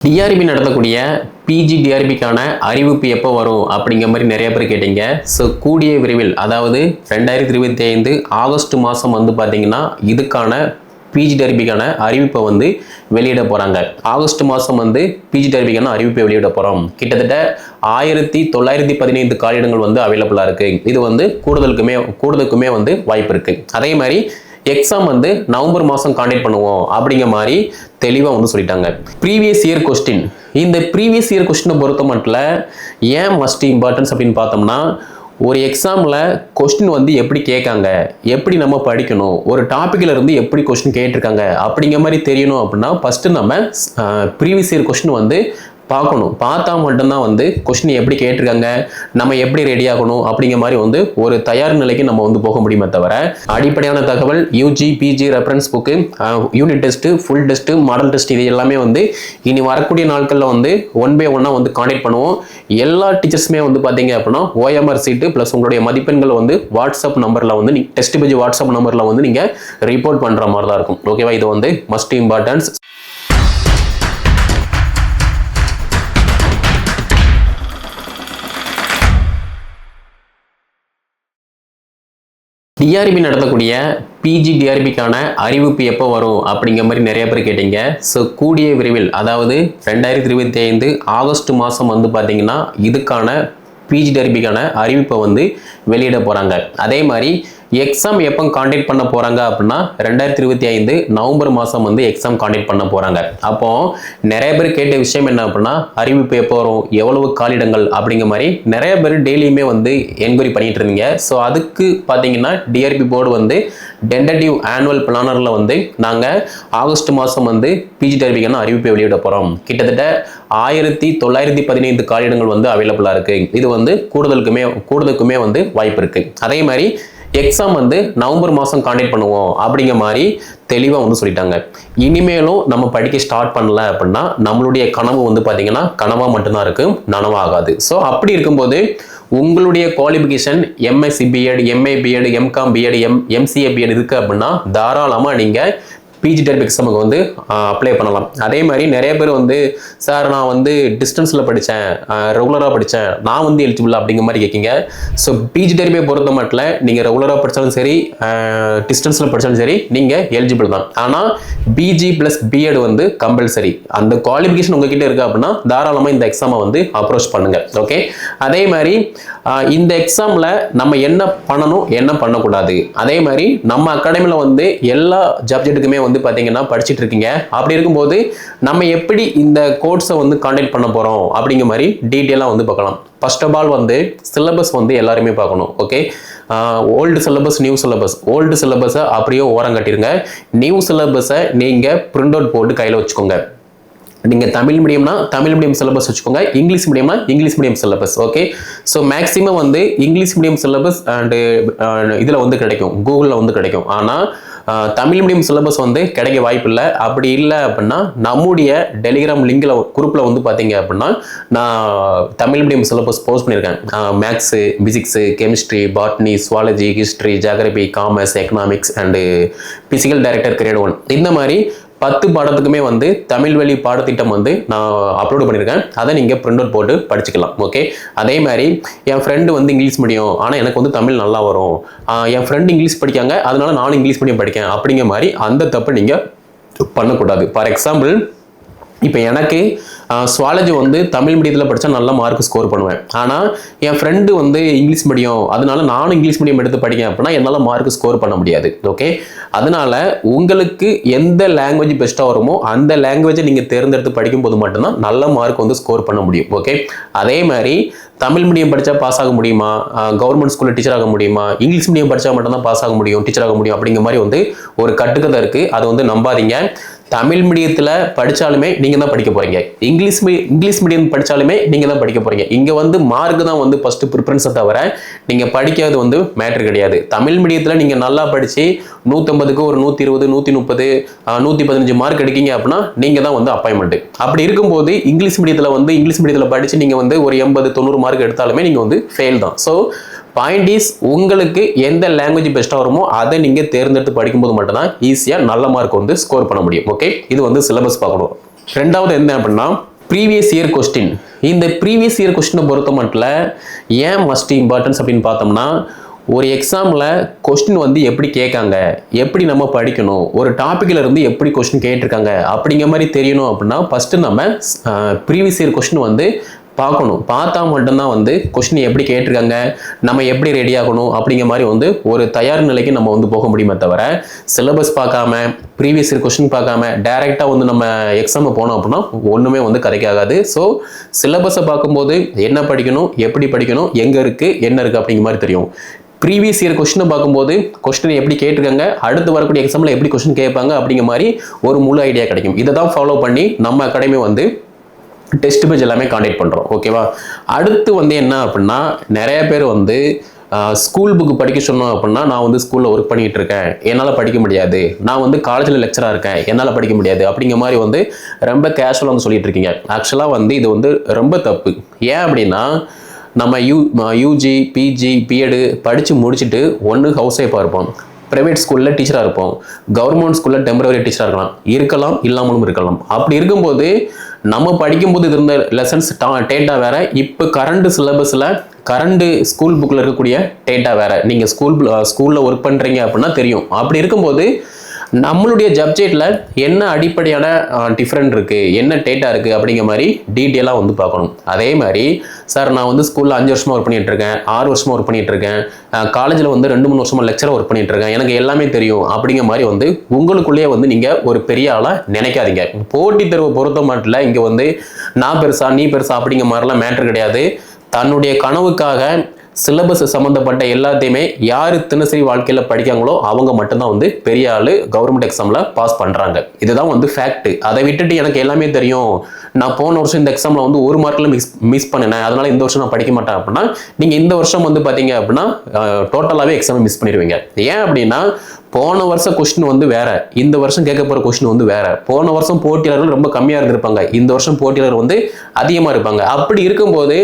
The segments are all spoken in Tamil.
டிஆர்பி நடத்தக்கூடிய பிஜி டிஆர்பிக்கான அறிவிப்பு எப்போ வரும் அப்படிங்கிற மாதிரி நிறைய பேர் கேட்டீங்க. ஸோ கூடிய விரைவில் அதாவது ரெண்டாயிரத்தி இருபத்தி ஐந்து ஆகஸ்ட் மாதம் வந்து பார்த்தீங்கன்னா இதுக்கான பிஜி டிஆர்பிக்கான அறிவிப்பை வந்து வெளியிட போகிறாங்க ஆகஸ்ட் மாதம் வந்து பிஜி டிஆர்பிக்கான அறிவிப்பை வெளியிட போகிறோம் கிட்டத்தட்ட ஆயிரத்தி தொள்ளாயிரத்தி பதினைந்து காலிடங்கள் வந்து அவைலபிளாக இருக்குது இது வந்து கூடுதலுக்குமே கூடுதலுக்குமே வந்து வாய்ப்பு இருக்குது அதே மாதிரி எக்ஸாம் வந்து நவம்பர் மாதம் காண்டக்ட் பண்ணுவோம் அப்படிங்கிற மாதிரி தெளிவாக வந்து சொல்லிட்டாங்க. ப்ரீவியஸ் இயர் கொஸ்டின் இந்த ப்ரீவியஸ் இயர் கொஸ்டினை பொறுத்த மட்டும் ஏன் மஸ்ட் இம்பார்ட்டன்ஸ் அப்படின்னு பார்த்தோம்னா ஒரு எக்ஸாமில் கொஸ்டின் வந்து எப்படி கேட்காங்க எப்படி நம்ம படிக்கணும் ஒரு டாப்பிக்கில் இருந்து எப்படி கொஸ்டின் கேட்டிருக்காங்க அப்படிங்கிற மாதிரி தெரியணும் அப்படின்னா ஃபஸ்ட்டு நம்ம ப்ரீவியஸ் இயர் கொஸ்டின் வந்து பார்க்கணும். பார்த்தா மட்டும்தான் வந்து கொஸ்டின் எப்படி கேட்டிருக்காங்க நம்ம எப்படி ரெடி ஆகணும் அப்படிங்கிற மாதிரி வந்து ஒரு தயார் நிலைக்கு நம்ம வந்து போக முடியுமே தவிர அடிப்படையான தகவல் UG PG reference book unit test full test model test இது எல்லாமே வந்து இனி வரக்கூடிய நாட்களில் வந்து ஒன் பை ஒன்னாக வந்து காண்டக்ட் பண்ணுவோம். எல்லா டீச்சர்ஸுமே வந்து பார்த்தீங்க அப்படின்னா ஓஎம்ஆர் சீட்டு ப்ளஸ் உங்களுடைய மதிப்பெண்களை வந்து வாட்ஸ்அப் நம்பரில் வந்து நீ டெஸ்ட் பேஜ் வாட்ஸ்அப் நம்பரில் வந்து நீங்கள் ரிப்போர்ட் பண்ணுற மாதிரி தான் இருக்கும் ஓகேவா இது வந்து மஸ்ட் இம்பார்ட்டன்ஸ் டிஆர்பி நடத்தக்கூடிய பிஜி டிஆர்பிக்கான அறிவிப்பு எப்போ வரும் அப்படிங்கிற மாதிரி நிறைய பேர் கேட்டீங்க. ஸோ கூடிய விரைவில் அதாவது ரெண்டாயிரத்தி இருபத்தி ஐந்து ஆகஸ்ட் மாதம் வந்து பார்த்தீங்கன்னா இதுக்கான பிஜி டிஆர்பிக்கான அறிவிப்பை வந்து வெளியிட போகிறாங்க அதே மாதிரி எக்ஸாம் எப்போ காண்டக்ட் பண்ண போகிறாங்க அப்படின்னா ரெண்டாயிரத்தி இருபத்தி ஐந்து நவம்பர் மாதம் வந்து எக்ஸாம் காண்டக்ட் பண்ண போகிறாங்க அப்போ நிறைய பேர் கேட்ட விஷயம் என்ன அப்படின்னா அறிவிப்பு எப்போ வரும் எவ்வளவு காலிடங்கள் அப்படிங்கிற மாதிரி நிறைய பேர் டெய்லியுமே வந்து என்கொயரி பண்ணிட்டு இருந்தீங்க. ஸோ அதுக்கு பார்த்தீங்கன்னா டிஆர்பி போர்டு வந்து டென்டேட்டிவ் ஆனுவல் பிளானரில் வந்து நாங்கள் ஆகஸ்ட் மாதம் வந்து பிஜி டெர்பிக்கான அறிவிப்பை வெளியிட போகிறோம் கிட்டத்தட்ட ஆயிரத்தி தொள்ளாயிரத்தி பதினைந்து காலிடங்கள் வந்து அவைலபிளாக இருக்குது இது வந்து கூடுதலுக்குமே கூடுதலுக்குமே வந்து வாய்ப்பு இருக்குது அதே மாதிரி எக்ஸாம் வந்து நவம்பர் மாதம் காண்டக்ட் பண்ணுவோம் அப்படிங்கிற மாதிரி தெளிவாக வந்து சொல்லிட்டாங்க. இனிமேலும் நம்ம படிக்க ஸ்டார்ட் பண்ணல அப்படின்னா நம்மளுடைய கனவு வந்து பார்த்தீங்கன்னா கனவாக மட்டும்தான் இருக்கும் நனவாகாது. ஸோ அப்படி இருக்கும்போது உங்களுடைய qualification MSc BEd MA BEd MCom BEd M MCA BEd இருக்குது அப்படின்னா தாராளமாக நீங்கள் பிஜி டெட் எக்ஸாமுக்கு வந்து அப்ளை பண்ணலாம். அதே மாதிரி நிறைய பேர் வந்து சார் நான் வந்து டிஸ்டன்ஸில் படித்தேன் ரெகுலராக படித்தேன் நான் வந்து எலிஜிபிள் அப்படிங்கிற மாதிரி கேட்கிங்க. ஸோ பிஜி டெர்பியை பொறுத்த மட்டும் நீங்கள் ரெகுலராக படித்தாலும் சரி டிஸ்டன்ஸில் படித்தாலும் சரி நீங்கள் எலிஜிபிள் தான். ஆனால் பிஜி ப்ளஸ் பிஎட் வந்து கம்பல்சரி அந்த குவாலிஃபிகேஷன் உங்ககிட்ட இருக்குது அப்படின்னா தாராளமாக இந்த எக்ஸாமை வந்து அப்ரோச் பண்ணுங்கள் ஓகே அதே மாதிரி இந்த எக்ஸாமில் நம்ம என்ன பண்ணணும் என்ன பண்ணக்கூடாது? அதே மாதிரி நம்ம அகாடமியில் வந்து எல்லா சப்ஜெக்ட்டுக்குமே வந்து பார்த்தீங்கன்னா படிச்சுட்டு இருக்கீங்க. அப்படி இருக்கும்போது நம்ம எப்படி இந்த கோர்ஸை வந்து காண்டக்ட் பண்ண போகிறோம் அப்படிங்கிற மாதிரி டீட்டெயிலாக வந்து பார்க்கலாம். ஃபர்ஸ்ட் ஆஃப் ஆல் வந்து சிலபஸ் வந்து எல்லாருமே பார்க்கணும் okay old syllabus new syllabus old சிலபஸை அப்படியே ஓரம் கட்டிடுங்க நியூ சிலபஸை நீங்கள் பிரிண்ட் அவுட் போட்டு கையில் வச்சுக்கோங்க. நீங்கள் தமிழ் மீடியம்னா தமிழ் மீடியம் சிலபஸ் வச்சுக்கோங்க. English மீடியம்னா English medium syllabus okay so maximum வந்து இங்கிலீஷ் மீடியம் சிலபஸ் அண்டு இதில் வந்து கிடைக்கும். கூகுளில் வந்து கிடைக்கும். ஆனால் தமிழ் மீடியம் சிலபஸ் வந்து கிடைக்க வாய்ப்பு இல்லை அப்படி இல்லை அப்படின்னா நம்முடைய டெலிகிராம் லிங்கில் குரூப்பில் வந்து பார்த்தீங்க அப்படின்னா நான் தமிழ் மீடியம் சிலபஸ் போஸ்ட் பண்ணியிருக்கேன். Maths physics chemistry botany zoology history geography commerce economics and physical director grade one இந்த மாதிரி பத்து பாடத்துக்குமே வந்து தமிழ் வழி பாடத்திட்டம் வந்து நான் அப்லோட் பண்ணியிருக்கேன். அதை நீங்கள் பிரிண்ட் அவுட் போட்டு படிச்சுக்கலாம் ஓகே அதே மாதிரி என் ஃப்ரெண்டு வந்து இங்கிலீஷ் மீடியம் ஆனால் எனக்கு வந்து தமிழ் நல்லா வரும். என் ஃப்ரெண்டு இங்கிலீஷ் படிக்காங்க அதனால நானும் இங்கிலீஷ் மீடியம் படிக்கேன் அப்படிங்கிற மாதிரி அந்த தப்பு நீங்கள் பண்ணக்கூடாது. ஃபார் எக்ஸாம்பிள் இப்போ எனக்கு சுவாலஜி வந்து தமிழ் மீடியத்தில் படித்தா நல்ல மார்க் ஸ்கோர் பண்ணுவேன். ஆனால் என் ஃப்ரெண்டு வந்து இங்கிலீஷ் மீடியம் அதனால நானும் இங்கிலீஷ் மீடியம் எடுத்து படிக்கேன் அப்படின்னா என்னால் மார்க் ஸ்கோர் பண்ண முடியாது. ஓகே அதனால உங்களுக்கு எந்த லாங்குவேஜ் பெஸ்ட்டாக வருமோ அந்த லாங்குவேஜை நீங்கள் தேர்ந்தெடுத்து படிக்கும்போது மட்டும்தான் நல்ல மார்க் வந்து ஸ்கோர் பண்ண முடியும். ஓகே அதே மாதிரி தமிழ் மீடியம் படித்தா பாஸ் ஆக முடியுமா? கவர்மெண்ட் ஸ்கூலில் டீச்சர் ஆக முடியுமா? இங்கிலீஷ் மீடியம் படித்தா மட்டும்தான் பாஸ் ஆக முடியும் டீச்சர் ஆக முடியும் அப்படிங்கிற மாதிரி வந்து ஒரு கட்டுக்கதை இருக்குது அதை வந்து நம்பாதீங்க. தமிழ் மீடியத்தில் படித்தாலுமே நீங்கள் தான் படிக்க போகிறீங்க இங்கிலீஷ் மீ இங்கிலீஷ் மீடியம் படித்தாலுமே நீங்கள் தான் படிக்க போகிறீங்க இங்கே வந்து மார்க் தான் வந்து ஃபஸ்ட்டு ப்ரிஃபரன்ஸை தவிர நீங்கள் படிக்காது வந்து மேட்ரு கிடையாது. தமிழ் மீடியத்தில் நீங்கள் நல்லா படித்து நூற்றம்பதுக்கு ஒரு நூற்றி இருபது நூற்றி முப்பது நூற்றி பதினஞ்சு மார்க் எடுக்கீங்க அப்படின்னா நீங்கள் தான் வந்து அப்பாயின்மெண்ட்டு அப்படி இருக்கும்போது இங்கிலீஷ் மீடியத்தில் வந்து இங்கிலீஷ் மீடியத்தில் படித்து நீங்கள் வந்து ஒரு எண்பது தொண்ணூறு மார்க் எடுத்தாலுமே நீங்கள் வந்து ஃபெயில் தான். ஸோ பாயிண்ட் இஸ் உங்களுக்கு எந்த லாங்குவேஜ் பெஸ்ட்டாக வருமோ அதை நீங்கள் தேர்ந்தெடுத்து படிக்கும்போது மட்டும்தான் ஈஸியாக நல்ல மார்க் வந்து ஸ்கோர் பண்ண முடியும். ஓகே இது வந்து சிலபஸ் பார்க்கணும். ரெண்டாவது என்ன அப்படின்னா ப்ரீவியஸ் இயர் கொஸ்டின் இந்த ப்ரீவியஸ் இயர் கொஸ்டினை பொறுத்த மட்டும் ஏன் மஸ்ட் இம்பார்ட்டன்ஸ் அப்படின்னு பார்த்தோம்னா ஒரு எக்ஸாமில் கொஸ்டின் வந்து எப்படி கேட்காங்க எப்படி நம்ம படிக்கணும் ஒரு டாப்பிக்கில் இருந்து எப்படி கொஸ்டின் கேட்டிருக்காங்க அப்படிங்கிற மாதிரி தெரியணும் அப்படின்னா ஃபஸ்ட்டு நம்ம ப்ரீவியஸ் இயர் கொஸ்டின் வந்து பார்க்கணும். பார்த்தா மட்டும்தான் வந்து கொஸ்டின் எப்படி கேட்டிருக்காங்க நம்ம எப்படி ரெடி ஆகணும் அப்படிங்கிற மாதிரி வந்து ஒரு தயார் நிலைக்கு நம்ம வந்து போக முடியுமே தவிர சிலபஸ் பார்க்காம ப்ரீவியஸ் கொஸ்டின் பார்க்காம டைரெக்டாக வந்து நம்ம எக்ஸாமை போனோம் அப்படின்னா ஒன்றுமே வந்து கரைக்காகாது. ஸோ சிலபஸை பார்க்கும்போது என்ன படிக்கணும் எப்படி படிக்கணும் எங்கே இருக்குது என்ன இருக்குது அப்படிங்கிற மாதிரி தெரியும். ப்ரீவியஸ் இயர் கொஸ்டினை பார்க்கும்போது கொஸ்டின் எப்படி கேட்டிருக்காங்க அடுத்து வரக்கூடிய எக்ஸாமில் எப்படி கொஸ்டின் கேட்பாங்க அப்படிங்கிற மாதிரி ஒரு முழு ஐடியா கிடைக்கும். இதை தான் ஃபாலோ பண்ணி நம்ம அகாடமி வந்து டெஸ்ட் பேஜ் எல்லாமே காண்டாக்ட் பண்ணுறோம் ஓகேவா அடுத்து வந்து என்ன அப்படின்னா நிறைய பேர் வந்து ஸ்கூல் புக்கு படிக்க சொன்னோம் அப்படின்னா நான் வந்து ஸ்கூலில் ஒர்க் பண்ணிகிட்டு இருக்கேன். என்னால் படிக்க முடியாது. நான் வந்து காலேஜில் லெக்சராக இருக்கேன். என்னால் படிக்க முடியாது. அப்படிங்கிற மாதிரி வந்து ரொம்ப கேஷுவலாக வந்து சொல்லிட்டு இருக்கீங்க. ஆக்சுவலாக வந்து இது வந்து ரொம்ப தப்பு. ஏன் அப்படின்னா நம்ம யூ யூஜி பிஜி பிஎடு படித்து முடிச்சுட்டு ஒன்று ஹவுஸ் ஒய்ஃபாக இருப்போம். ப்ரைவேட் ஸ்கூலில் டீச்சராக இருப்போம். கவர்மெண்ட் ஸ்கூலில் டெம்பரவரி டீச்சராக இருக்கலாம். இருக்கலாம் இல்லாமலும் இருக்கலாம். அப்படி இருக்கும்போது நம்ம படிக்கும்போது இது இருந்த லெசன்ஸ் டேட்டா வேற. இப்போ கரண்ட் சிலபஸில் கரண்ட் ஸ்கூல் புக்கில் இருக்கக்கூடிய டேட்டா வேற. நீங்கள் ஸ்கூல் ஸ்கூலில் ஒர்க் பண்ணுறீங்க அப்படின்னா தெரியும். அப்படி இருக்கும்போது நம்மளுடைய ஜப்ஜெட்டில் என்ன அடிப்படையான டிஃப்ரெண்ட் இருக்குது என்ன டேட்டா இருக்குது அப்படிங்கிற மாதிரி டீட்டெயிலாக வந்து பார்க்கணும். அதே மாதிரி சார் நான் வந்து ஸ்கூலில் அஞ்சு வருஷமாக ஒர்க் பண்ணிகிட்ருக்கேன் இருக்கேன் ஆறு வருஷமாக ஒர்க் பண்ணிகிட்ருக்கேன் இருக்கேன் காலேஜில் வந்து ரெண்டு மூணு வருஷமாக லெக்சராக ஒர்க் பண்ணிட்டு இருக்கேன் எனக்கு எல்லாமே தெரியும் அப்படிங்கிற மாதிரி வந்து உங்களுக்குள்ளேயே வந்து நீங்கள் ஒரு பெரிய ஆளாக நினைக்காதீங்க. போட்டித் தேர்வை பொறுத்த மட்டும் இங்கே வந்து நான் பெருசா நீ பெருசா அப்படிங்கிற மாதிரிலாம் மேட்ரு கிடையாது. தன்னுடைய கனவுக்காக சிலபஸ் சம்மந்தப்பட்ட எல்லாத்தையுமே யார் தினசரி வாழ்க்கையில் படிக்காங்களோ அவங்க மட்டும்தான் வந்து பெரிய ஆள் கவர்மெண்ட் எக்ஸாமில் பாஸ் பண்ணுறாங்க இதுதான் வந்து ஃபேக்ட் அதை விட்டுட்டு எனக்கு எல்லாமே தெரியும். நான் போன வருஷம் இந்த எக்ஸாமில் வந்து ஒரு மார்க்கில் மிஸ் மிஸ் பண்ணினேன். அதனால் இந்த வருஷம் நான் படிக்க மாட்டேன் அப்படின்னா நீங்கள் இந்த வருஷம் வந்து பார்த்தீங்க அப்படின்னா டோட்டலாகவே எக்ஸாமை மிஸ் பண்ணிடுவீங்க. ஏன் அப்படின்னா போன வருஷம் கொஸ்டின் வந்து வேற. இந்த வருஷம் கேட்க போகிற கொஸ்டின் வந்து வேற. போன வருஷம் போட்டியாளர்கள் ரொம்ப கம்மியாக இருந்திருப்பாங்க. இந்த வருஷம் போட்டியாளர் வந்து அதிகமாக இருப்பாங்க. அப்படி இருக்கும்போது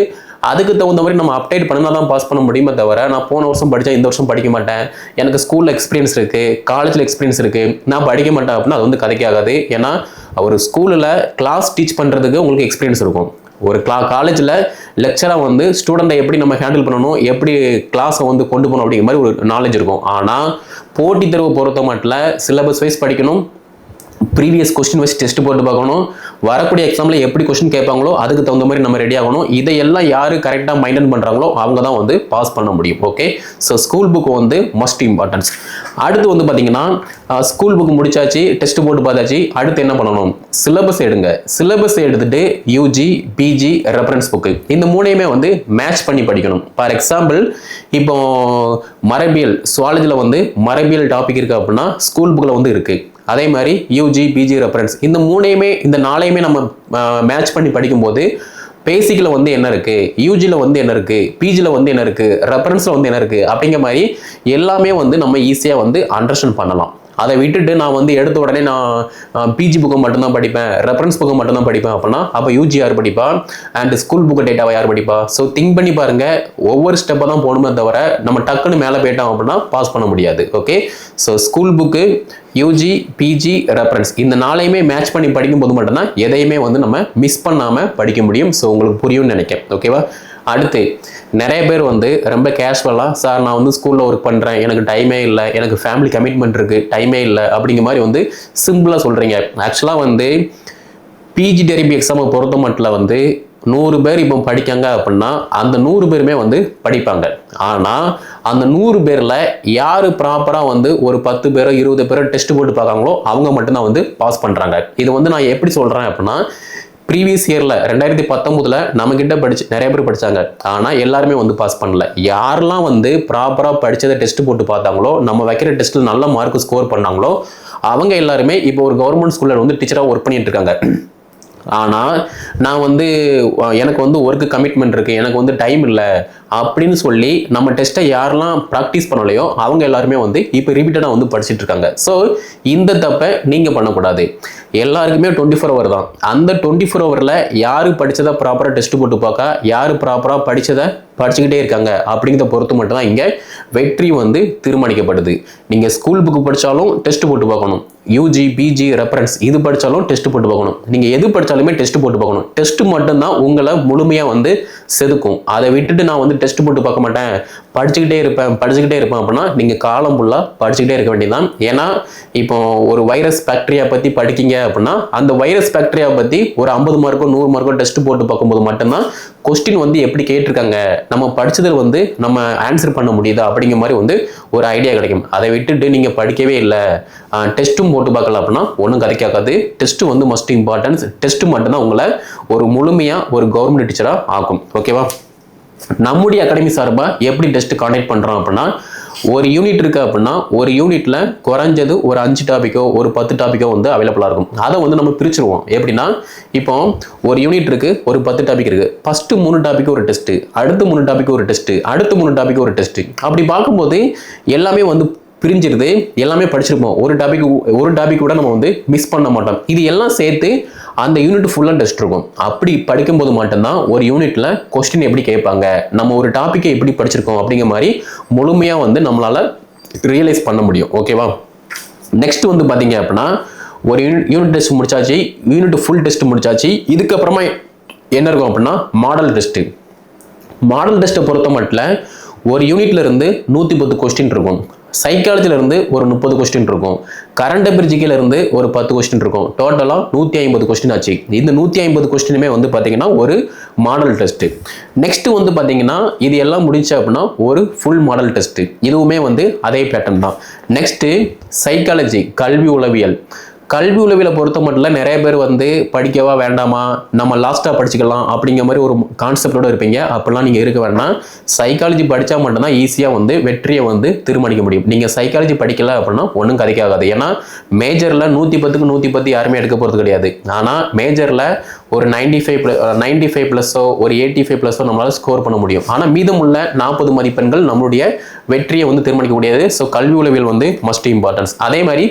அதுக்கு தகுந்த மாதிரி நம்ம அப்டேட் பண்ணினா தான் பாஸ் பண்ண முடியுமே தவிர நான் போன வருஷம் படித்தேன் இந்த வருஷம் படிக்க மாட்டேன். எனக்கு ஸ்கூலில் எக்ஸ்பீரியன்ஸ் இருக்குது காலேஜில் எக்ஸ்பீரியன்ஸ் இருக்குது நான் படிக்க மாட்டேன் அப்படின்னா அது வந்து கதைக்காகாது. ஏன்னா ஒரு ஸ்கூலில் கிளாஸ் டீச் பண்ணுறதுக்கு உங்களுக்கு எக்ஸ்பீரியன்ஸ் இருக்கும். ஒரு கிளா காலேஜில் லெக்சராக வந்து ஸ்டூடெண்ட்டை எப்படி நம்ம ஹேண்டில் பண்ணணும் எப்படி கிளாஸை வந்து கொண்டு போகணும் அப்படிங்கிற மாதிரி ஒரு நாலேஜ் இருக்கும். ஆனால் போட்டித் தேர்வு பொறுத்த மட்டும் சிலபஸ் வைஸ் படிக்கணும் ப்ரீவியஸ் கொஸ்டின் வச்சு டெஸ்ட் போட்டு பார்க்கணும். வரக்கூடிய எக்ஸாமில் எப்படி கொஸ்டின் கேட்பாங்களோ அதுக்கு தகுந்த மாதிரி நம்ம ரெடி ஆகணும். இதையெல்லாம் யார் கரெக்டாக மெயின்டைன் பண்ணுறாங்களோ அவங்க தான் வந்து பாஸ் பண்ண முடியும். ஓகே ஸோ ஸ்கூல் புக் வந்து மஸ்ட் இம்பார்ட்டன்ஸ் அடுத்து வந்து பார்த்தீங்கன்னா ஸ்கூல் புக் முடிச்சாச்சு டெஸ்ட் போட்டு பார்த்தாச்சு. அடுத்து என்ன பண்ணணும்? சிலபஸ் எடுங்க. சிலபஸ் எடுத்துட்டு யூஜி பிஜி ரெஃபரன்ஸ் புக்கு இந்த மூணையுமே வந்து மேட்ச் பண்ணி படிக்கணும். ஃபார் எக்ஸாம்பிள் இப்போ மரபியல் சுவாலஜியில் வந்து மரபியல் டாபிக் இருக்குது அப்படின்னா ஸ்கூல் புக்கில் வந்து இருக்குது அதே மாதிரி யூஜி பிஜி ரெஃபரன்ஸ் இந்த மூணையுமே இந்த நாளையுமே நம்ம மேட்ச் பண்ணி படிக்கும்போது பேசிக்கில் வந்து என்ன இருக்குது யூஜியில் வந்து என்ன இருக்குது பிஜியில் வந்து என்ன இருக்குது ரெஃபரன்ஸில் வந்து என்ன இருக்குது அப்படிங்கிற மாதிரி எல்லாமே வந்து நம்ம ஈஸியாக வந்து அண்டர்ஸ்டாண்ட் பண்ணலாம். அதை விட்டுட்டு நான் வந்து எடுத்த உடனே நான் பிஜி புக்கை மட்டும்தான் படிப்பேன். ரெஃபரன்ஸ் புக்கை மட்டும்தான் படிப்பேன். அப்படின்னா அப்போ யூஜி யார் படிப்பா? அண்ட் ஸ்கூல் புக்கு டேட்டாவை யார் படிப்பா? ஸோ திங்க் பண்ணி பாருங்க. ஒவ்வொரு ஸ்டெப்பை தான் போகணுமே தவிர நம்ம டக்குன்னு மேலே போயிட்டோம் அப்படின்னா பாஸ் பண்ண முடியாது. Okay so school book UG PG reference இந்த நாளையுமே மேட்ச் பண்ணி படிக்கும்போது மட்டும்தான் எதையுமே வந்து நம்ம மிஸ் பண்ணாமல் படிக்க முடியும். ஸோ உங்களுக்கு புரியும்னு நினைக்கிறேன். ஓகேவா அடுத்து நிறைய பேர் வந்து ரொம்ப கேஷுவலாக சார் நான் வந்து ஸ்கூலில் ஒர்க் பண்ணுறேன் எனக்கு டைமே இல்லை. எனக்கு ஃபேமிலி கமிட்மெண்ட் இருக்குது டைமே இல்லை. அப்படிங்கிற மாதிரி வந்து சிம்பிளாக சொல்கிறீங்க ஆக்சுவலாக வந்து பிஜி டெரிபி எக்ஸாமை பொறுத்த மட்டும் வந்து நூறு பேர் இப்போ படிக்காங்க அப்படின்னா அந்த நூறு பேருமே வந்து படிப்பாங்க. ஆனால் அந்த நூறு பேரில் யார் ப்ராப்பராக வந்து ஒரு பத்து பேரோ இருபது பேரோ டெஸ்ட் போட்டு பார்க்காங்களோ அவங்க மட்டும்தான் வந்து பாஸ் பண்ணுறாங்க இது வந்து நான் எப்படி சொல்கிறேன் அப்படின்னா ப்ரீவியஸ் இயரில் ரெண்டாயிரத்தி பத்தொம்போதில் நம்மக்கிட்ட படிச்சு நிறைய பேர் படித்தாங்க ஆனால் எல்லாருமே வந்து பாஸ் பண்ணல. யாரெல்லாம் வந்து ப்ராப்பராக படித்ததை டெஸ்ட் போட்டு பார்த்தாங்களோ நம்ம வைக்கிற டெஸ்ட்டில் நல்ல மார்க் ஸ்கோர் பண்ணாங்களோ அவங்க எல்லாருமே இப்போ ஒரு கவர்மெண்ட் ஸ்கூலில் வந்து டீச்சராக ஒர்க் பண்ணிட்டு இருக்காங்க. ஆனால் நான் வந்து எனக்கு வந்து ஒர்க்கு கமிட்மெண்ட் இருக்குது எனக்கு வந்து டைம் இல்லை அப்படின்னு சொல்லி நம்ம டெஸ்ட்டை யாரெல்லாம் ப்ராக்டிஸ் பண்ணலையோ அவங்க எல்லாருமே வந்து இப்போ ரிப்பீட்டடாக வந்து படிச்சுட்டு இருக்காங்க. ஸோ இந்த தப்பை நீங்கள் பண்ணக்கூடாது. எல்லாருக்குமே டுவெண்ட்டி ஃபோர் ஹவர் தான். அந்த டுவெண்ட்டி ஃபோர் ஹவரில் யார் படித்ததை ப்ராப்பராக டெஸ்ட் போட்டு பார்க்க யார் ப்ராப்பராக படித்ததை படிச்சுக்கிட்டே இருக்காங்க அப்படிங்கிறத பொறுத்து மட்டும்தான் இங்கே வெற்றி வந்து தீர்மானிக்கப்படுது. நீங்கள் ஸ்கூல் புக்கு படித்தாலும் டெஸ்ட் போட்டு பார்க்கணும். யூஜி பிஜி ரெஃபரன்ஸ் இது படித்தாலும் டெஸ்ட் போட்டு பார்க்கணும். நீங்கள் எது படித்தாலுமே டெஸ்ட் போட்டு பார்க்கணும். டெஸ்ட் மட்டும்தான் உங்களை முழுமையாக வந்து செதுக்கும். அதை விட்டுட்டு நான் வந்து டெஸ்ட் போட்டு பார்க்க மாட்டேன். படிச்சுக்கிட்டே இருப்பேன் படிச்சுக்கிட்டே இருப்பேன் அப்படின்னா நீங்கள் காலம் ஃபுல்லாக படிச்சுக்கிட்டே இருக்க வேண்டியதான் ஏன்னா இப்போ ஒரு வைரஸ் பேக்டீரியா பற்றி படிக்கீங்க அப்படின்னா அந்த வைரஸ் பேக்டீரியா பற்றி ஒரு ஐம்பது மார்க்கோ நூறு மார்க்கோ டெஸ்ட் போட்டு பார்க்கும்போது மட்டும்தான் கொஸ்டின் வந்து எப்படி கேட்டிருக்காங்க? நம்ம படிச்சதில் வந்து நம்ம ஆன்சர் பண்ண முடியுதா? அப்படிங்கிற மாதிரி வந்து ஒரு ஐடியா கிடைக்கும். அதை விட்டுட்டு நீங்கள் படிக்கவே இல்லை. டெஸ்ட்டும் போட்டு பார்க்கல அப்படின்னா ஒன்றும் கதைக்காக்காது. டெஸ்ட்டு வந்து மஸ்ட் இம்பார்ட்டன்ஸ் டெஸ்ட்டு மட்டும்தான் உங்களை ஒரு முழுமையாக ஒரு கவர்மெண்ட் டீச்சராக ஆகும் ஓகேவா நம்முடைய அகாடமி சார்பாக எப்படி டெஸ்ட் கான்டெக்ட் பண்ணுறோம் அப்படின்னா ஒரு யூனிட் இருக்கு அப்படின்னா ஒரு யூனிட்ல குறைஞ்சது ஒரு அஞ்சு டாப்பிக்கோ ஒரு பத்து டாப்பிக்கோ வந்து அவைலபிளாக இருக்கும். அதை வந்து நம்ம பிரிச்சிருவோம். எப்படின்னா இப்போ ஒரு யூனிட் இருக்கு ஒரு பத்து டாபிக் இருக்கு. ஃபர்ஸ்ட் மூணு டாபிக் ஒரு டெஸ்ட் அடுத்த மூணு டாபிக் ஒரு டெஸ்ட் அடுத்த மூணு டாபிக் ஒரு டெஸ்ட் அப்படி பார்க்கும்போது எல்லாமே வந்து பிரிஞ்சிருது எல்லாமே படிச்சிருப்போம். ஒரு டாபிக் ஒரு டாபிக் கூட நம்ம வந்து மிஸ் பண்ண மாட்டோம். இது எல்லாம் சேர்த்து அந்த யூனிட் ஃபுல்லாக டெஸ்ட் இருக்கும். அப்படி படிக்கும்போது மட்டும்தான் ஒரு யூனிட்ல கொஸ்டின் எப்படி கேட்பாங்க? நம்ம ஒரு டாப்பிக்கை எப்படி படிச்சிருக்கோம் அப்படிங்கிற மாதிரி முழுமையாக வந்து நம்மளால ரியலைஸ் பண்ண முடியும். ஓகேவா நெக்ஸ்ட் வந்து பார்த்தீங்க அப்படின்னா ஒரு யூனிட் டெஸ்ட் முடிச்சாச்சு யூனிட் ஃபுல் டெஸ்ட் முடிச்சாச்சு இதுக்கப்புறமா என்ன இருக்கும் அப்படின்னா மாடல் டெஸ்ட்டு மாடல் டெஸ்ட்டை பொறுத்த மட்டும் ஒரு யூனிட்ல இருந்து நூற்றி பத்து கொஸ்டின் இருக்கும் சைக்காலஜில இருந்து ஒரு முப்பது கொஸ்டின் இருக்கும். கரண்ட் அபிரிஜிக்கில இருந்து ஒரு பத்து கொஸ்டின் இருக்கும். டோட்டலாக நூற்றி ஐம்பது கொஸ்டின் ஆச்சு. இந்த நூற்றி ஐம்பது கொஸ்டினுமே வந்து பார்த்தீங்கன்னா ஒரு மாடல் டெஸ்ட் நெக்ஸ்ட் வந்து பார்த்தீங்கன்னா இது எல்லாம் முடிச்சு அப்படின்னா ஒரு ஃபுல் மாடல் டெஸ்ட் இதுவுமே வந்து அதே பேட்டர்ன் தான். நெக்ஸ்ட் சைக்காலஜி கல்வி உளவியல். கல்வி உளவில் பொறுத்த மட்டும் நிறைய பேர் வந்து படிக்கவா வேண்டாமா? நம்ம லாஸ்ட்டாக படிச்சுக்கலாம் அப்படிங்கிற மாதிரி ஒரு கான்செப்டோடு இருப்பீங்க. அப்படிலாம் நீங்கள் இருக்க வேண்டாம். சைக்காலஜி படித்தா மட்டும்தான் ஈஸியாக வந்து வெற்றியை வந்து தீர்மானிக்க முடியும். நீங்கள் சைக்காலஜி படிக்கல அப்படின்னா ஒன்றும் கதைக்காகாது. ஏன்னா மேஜரில் நூற்றி பத்துக்கு நூற்றி பத்து யாருமே எடுக்க போகிறது கிடையாது. ஆனால் மேஜரில் ஒரு நைன்டி ஃபைவ் நைன்டி ஃபைவ் ப்ளஸோ ஒரு எயிட்டி ஃபைவ் ப்ளஸோ நம்மளால் ஸ்கோர் பண்ண முடியும். ஆனால் மீதமுள்ள நாற்பது மதிப்பெண்கள் நம்மளுடைய வெற்றியை வந்து தீர்மானிக்க முடியாது. ஸோ கல்வி உளவியல் வந்து மஸ்ட் இம்பார்ட்டன்ஸ் அதே மாதிரி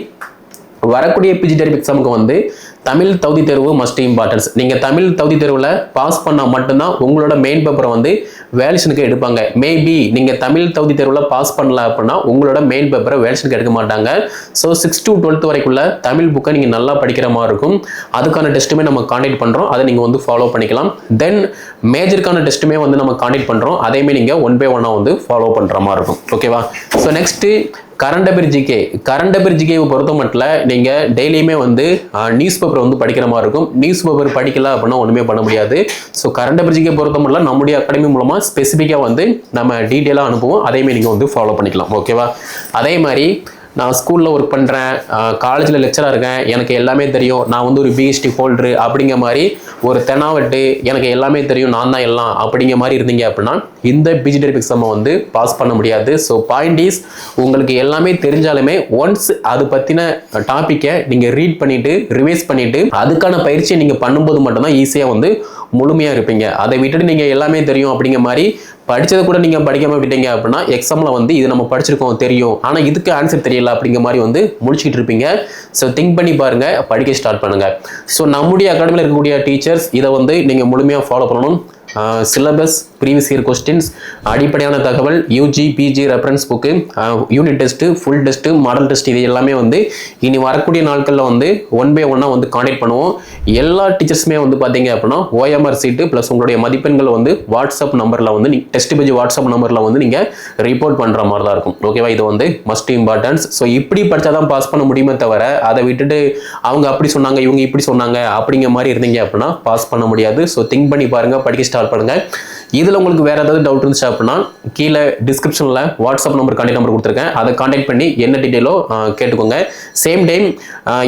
வரக்கூடிய பிஜி டெரிப் எக்ஸாமுக்கு வந்து தமிழ் தகுதி தேர்வு மஸ்ட் இம்பார்ட்டன்ஸ் நீங்கள் தமிழ் தகுதி தேர்வில் பாஸ் பண்ணால் மட்டும்தான் உங்களோட மெயின் பேப்பரை வந்து வேலிஷனுக்கு எடுப்பாங்க. மேபி நீங்கள் தமிழ் தகுதி தேர்வில் பாஸ் பண்ணல அப்படின்னா உங்களோட மெயின் பேப்பரை வேலிஷனுக்கு எடுக்க மாட்டாங்க. ஸோ சிக்ஸ் டு டுவெல்த் வரைக்குள்ள தமிழ் புக்கை நீங்கள் நல்லா படிக்கிற மாதிரி இருக்கும். அதுக்கான டெஸ்ட்டுமே நம்ம காண்டக்ட் பண்ணுறோம் அதை நீங்கள் வந்து ஃபாலோ பண்ணிக்கலாம். தென் மேஜருக்கான டெஸ்ட்டுமே வந்து நம்ம காண்டக்ட் பண்ணுறோம் அதேமே நீங்கள் ஒன் பை ஒன்னாக வந்து ஃபாலோ பண்ணுற மாதிரி இருக்கும். ஓகேவா so next current affairs GK current affairs ஜிகேவை பொறுத்த மட்டும் நீங்கள் டெய்லியுமே வந்து நியூஸ் பேப்பர் வந்து படிக்கிற மாதிரி இருக்கும். நியூஸ் பேப்பர் படிக்கல அப்படின்னா ஒன்றுமே பண்ண முடியாது. ஸோ கரண்ட் அபிர் ஜிகே பொறுத்த மட்டும் நம்முடைய அகாடமி மூலமாக ஸ்பெசிஃபிக்காக வந்து நம்ம டீட்டெயிலாக அனுப்புவோம். அதேமாதிரி நீங்கள் வந்து ஃபாலோ பண்ணிக்கலாம். ஓகேவா அதே மாதிரி நான் ஸ்கூலில் ஒர்க் பண்ணுறேன் காலேஜில் லெக்சராக இருக்கேன் எனக்கு எல்லாமே தெரியும். நான் வந்து ஒரு பிஹெச்டி ஹோல்டரு அப்படிங்கிற மாதிரி ஒரு தெனாவட்டு எனக்கு எல்லாமே தெரியும் நான் தான் எல்லாம் அப்படிங்கிற மாதிரி இருந்தீங்க அப்படின்னா இந்த பிஜிடெரிப் எக்ஸாமை வந்து பாஸ் பண்ண முடியாது. ஸோ பாயிண்ட் இஸ் உங்களுக்கு எல்லாமே தெரிஞ்சாலுமே ஒன்ஸ் அது பற்றின டாப்பிக்கை நீங்கள் ரீட் பண்ணிவிட்டு ரிவைஸ் பண்ணிவிட்டு அதுக்கான பயிற்சியை நீங்கள் பண்ணும்போது மட்டும்தான் ஈஸியாக வந்து முழுமையாக இருப்பீங்க. அதை விட்டுட்டு நீங்கள் எல்லாமே தெரியும் அப்படிங்கிற மாதிரி படித்ததை கூட நீங்கள் படிக்காமல் விட்டீங்க அப்படின்னா எக்ஸாமில் வந்து இது நம்ம படிச்சிருக்கோம் தெரியும். ஆனால் இதுக்கு ஆன்சர் தெரியல அப்படிங்கிற மாதிரி வந்து முடிச்சுக்கிட்டு இருப்பீங்க. ஸோ திங்க் பண்ணி பாருங்கள் படிக்க ஸ்டார்ட் பண்ணுங்கள் ஸோ நம்முடைய அகாடமியில் இருக்கக்கூடிய டீச்சர்ஸ் இதை வந்து நீங்கள் முழுமையாக ஃபாலோ பண்ணணும். சிலபஸ் ப்ரீவியஸ் இயர் கொஸ்டின்ஸ் அடிப்படையான தகவல் UG PG reference book unit test full test model test இது எல்லாமே வந்து இனி வரக்கூடிய நாட்களில் வந்து ஒன் பை ஒன்னாக வந்து கான்டெக்ட் பண்ணுவோம். எல்லா டீச்சர்ஸுமே வந்து பார்த்தீங்க அப்படின்னா ஓஎம்ஆர் சீட்டு ப்ளஸ் உங்களுடைய மதிப்பெண்கள் வந்து வாட்ஸ்அப் நம்பரில் வந்து நீ டெஸ்ட் பேஜ் வாட்ஸ்அப் நம்பரில் வந்து நீங்கள் ரிப்போர்ட் பண்ணுற மாதிரி தான் இருக்கும் ஓகேவா இது வந்து மஸ்ட் இம்பார்ட்டன்ஸ் ஸோ இப்படி படித்தா தான் பாஸ் பண்ண முடியுமே தவிர அதை விட்டுட்டு அவங்க அப்படி சொன்னாங்க இவங்க இப்படி சொன்னாங்க அப்படிங்கிற மாதிரி இருந்தீங்க அப்படின்னா பாஸ் பண்ண முடியாது. ஸோ திங்க் பண்ணி பாருங்கள் படிக்க ஸ்டார்ட் பண்ணுங்கள் இதில் உங்களுக்கு வேறு ஏதாவது டவுட் இருந்துச்சு அப்படின்னா கீழே டிஸ்கிரிப்ஷனில் வாட்ஸ்அப் நம்பர் கான்டாக்ட் நம்பர் கொடுத்துருக்கேன். அதை கான்டாக்ட் பண்ணி என்ன டீட்டெயிலோ கேட்டுக்கோங்க. சேம் டைம்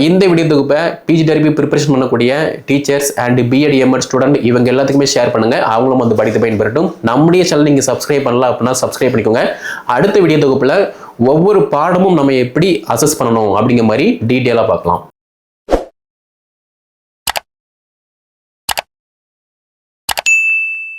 இந்த வீடியோ தொகுப்பை பிஜி டெரிபி ப்ரிப்பரேஷன் பண்ணக்கூடிய teachers and BEd MEd student இவங்க எல்லாத்துக்குமே ஷேர் பண்ணுங்க. அவங்களும் வந்து படித்து பயன்பெறட்டும். நம்முடைய சேனல் நீங்கள் சப்ஸ்கிரைப் பண்ணல அப்படின்னா சப்ஸ்கிரைப் பண்ணிக்கோங்க. அடுத்த வீடியோ தொகுப்பில் ஒவ்வொரு பாடமும் நம்ம எப்படி அசஸ் பண்ணணும் அப்படிங்கிற மாதிரி டீட்டெயிலாக பார்க்கலாம்.